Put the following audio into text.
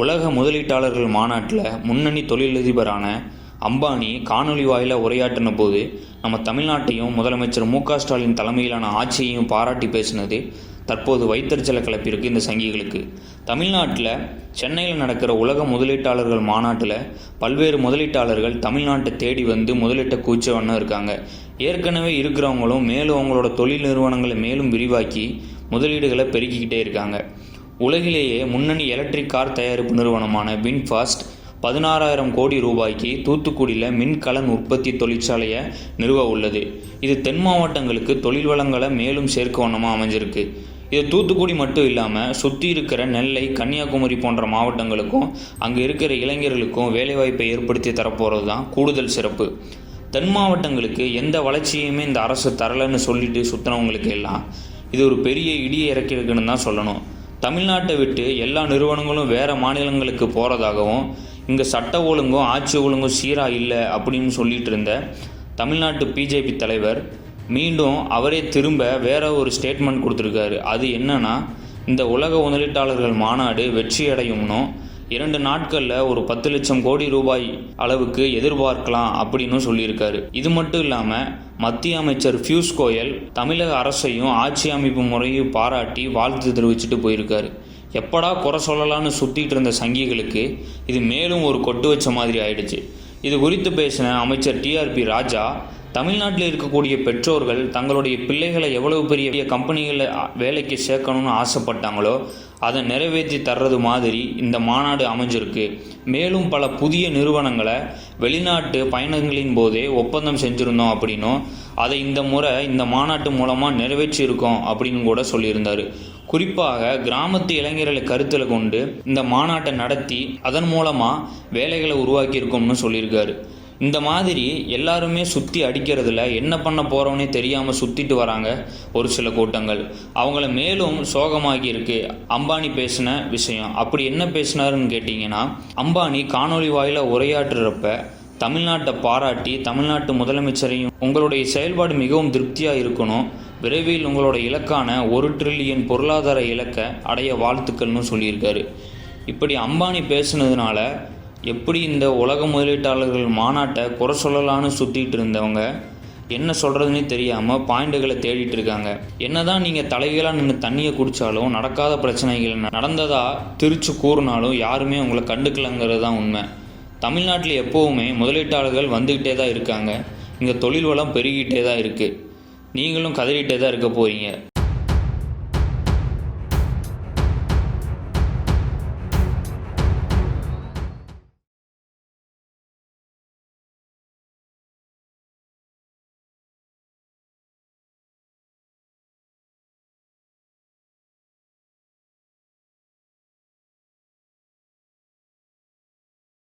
உலக முதலீட்டாளர்கள் மாநாட்டில் முன்னணி தொழிலதிபரான அம்பானி காணொலி வாயிலாக உரையாற்றின போது நம்ம தமிழ்நாட்டையும் முதலமைச்சர் மு க ஸ்டாலின் தலைமையிலான ஆட்சியையும் பாராட்டி பேசினது தற்போது வைத்தறிச்சலை கிளப்பியிருக்கு இந்த சங்கிகளுக்கு. தமிழ்நாட்டில் சென்னையில் நடக்கிற உலக முதலீட்டாளர்கள் மாநாட்டில் பல்வேறு முதலீட்டாளர்கள் தமிழ்நாட்டை தேடி வந்து முதலீட்டை கூச்ச வண்ணம் இருக்காங்க. ஏற்கனவே இருக்கிறவங்களும் மேலும் அவங்களோட தொழில் நிறுவனங்களை மேலும் விரிவாக்கி முதலீடுகளை பெருக்கிக்கிட்டே இருக்காங்க. உலகிலேயே முன்னணி எலக்ட்ரிக் கார் தயாரிப்பு நிறுவனமான வின்ஃபாஸ்ட் பதினாறாயிரம் கோடி ரூபாய்க்கு தூத்துக்குடியில் மின்கலன் உற்பத்தி தொழிற்சாலையை நிறுவ உள்ளது. இது தென் மாவட்டங்களுக்கு தொழில் வளங்களை மேலும் சேர்க்க வண்ணமாக அமைஞ்சிருக்கு. இது தூத்துக்குடி மட்டும் இல்லாமல் சுற்றி இருக்கிற நெல்லை கன்னியாகுமரி போன்ற மாவட்டங்களுக்கும் அங்கே இருக்கிற இளைஞர்களுக்கும் வேலைவாய்ப்பை ஏற்படுத்தி தரப்போகிறது தான் கூடுதல் சிறப்பு. தென் மாவட்டங்களுக்கு எந்த வளர்ச்சியுமே இந்த அரசு தரலைன்னு சொல்லிட்டு சுற்றினவங்களுக்கு எல்லாம் இது ஒரு பெரிய இடியை இறக்கியிருக்குன்னு தான் சொல்லணும். தமிழ்நாட்டை விட்டு எல்லா நிறுவனங்களும் வேறு மாநிலங்களுக்கு போகிறதாகவும் இங்கே சட்ட ஒழுங்கும் ஆட்சி ஒழுங்கும் சீராக இல்லை அப்படின்னு சொல்லிட்டு இருந்த தமிழ்நாட்டு பிஜேபி தலைவர் மீண்டும் அவரே திரும்ப வேற ஒரு ஸ்டேட்மெண்ட் கொடுத்துருக்காரு. அது என்னன்னா இந்த உலக முதலீட்டாளர்கள் மாநாடு வெற்றி அடையும்னும் இரண்டு நாட்களில் ஒரு பத்து லட்சம் கோடி ரூபாய் அளவுக்கு எதிர்பார்க்கலாம் அப்படின்னு சொல்லியிருக்காரு. இது மட்டும் இல்லாமல் மத்திய அமைச்சர் பியூஷ் கோயல் தமிழக அரசையும் ஆட்சி அமைப்பு முறையும் பாராட்டி வாழ்த்து தெரிவிச்சுட்டு போயிருக்காரு. எப்படா குறை சொல்லலான்னு சுற்றிட்டு இருந்த சங்கிகளுக்கு இது மேலும் ஒரு கொட்டு வச்ச மாதிரி ஆயிடுச்சு. இது குறித்து பேசின அமைச்சர் டிஆர்பி ராஜா தமிழ்நாட்டில் இருக்கக்கூடிய பெற்றோர்கள் தங்களுடைய பிள்ளைகளை எவ்வளவு பெரிய கம்பெனிகளில் வேலைக்கு சேர்க்கணும்னு ஆசைப்பட்டாங்களோ அதை நிறைவேற்றி தர்றது மாதிரி இந்த மாநாடு அமைஞ்சிருக்கு. மேலும் பல புதிய நிறுவனங்களை வெளிநாட்டு பயணங்களின் போதே ஒப்பந்தம் செஞ்சுருந்தோம் அப்படின்னும் அதை இந்த முறை இந்த மாநாட்டு மூலமாக நிறைவேற்றியிருக்கோம் அப்படின்னு கூட சொல்லியிருந்தார். குறிப்பாக கிராமத்து இளைஞர்களை கருத்தில் கொண்டு இந்த மாநாட்டை நடத்தி அதன் மூலமாக வேலைகளை உருவாக்கியிருக்கோம்னு சொல்லியிருக்காரு. இந்த மாதிரி எல்லாருமே சுற்றி அடிக்கிறதுல என்ன பண்ண போகிறோன்னே தெரியாமல் சுற்றிட்டு வராங்க ஒரு சில கூட்டங்கள். அவங்கள மேலும் சோகமாகி இருக்கு அம்பானி பேசின விஷயம். அப்படி என்ன பேசினாருன்னு கேட்டிங்கன்னா அம்பானி காணொலி வாயில் உரையாற்றுறப்ப தமிழ்நாட்டை பாராட்டி தமிழ்நாட்டு முதலமைச்சரையும் உங்களுடைய செயல்பாடு மிகவும் திருப்தியாக இருக்கணும். விரைவில் உங்களோட இலக்கான ஒரு ட்ரில்லியன் பொருளாதார இலக்கை அடைய வாழ்த்துக்கள்னு சொல்லியிருக்காரு. இப்படி அம்பானி பேசுனதுனால எப்படி இந்த உலக முதலீட்டாளர்கள் மாநாட்டை குறை சொல்லலான்னு சுற்றிட்டு இருந்தவங்க என்ன சொல்கிறதுனே தெரியாமல் பாயிண்ட்டுகளை தேடிட்டு இருக்காங்க. என்னதான் நீங்கள் தலைகளாக நின்று தண்ணியை குடித்தாலும் நடக்காத பிரச்சனைகள் நடந்ததாக திருச்சி கூறினாலும் யாருமே உங்களை கண்டுக்கலங்கிறது தான் உண்மை. தமிழ்நாட்டில் எப்போவுமே முதலீட்டாளர்கள் வந்துக்கிட்டே தான் இருக்காங்க. இங்கே தொழில் வளம் பெருகிட்டே தான் இருக்குது நீங்களும் கதறிட்டே தான் இருக்க போகிறீங்க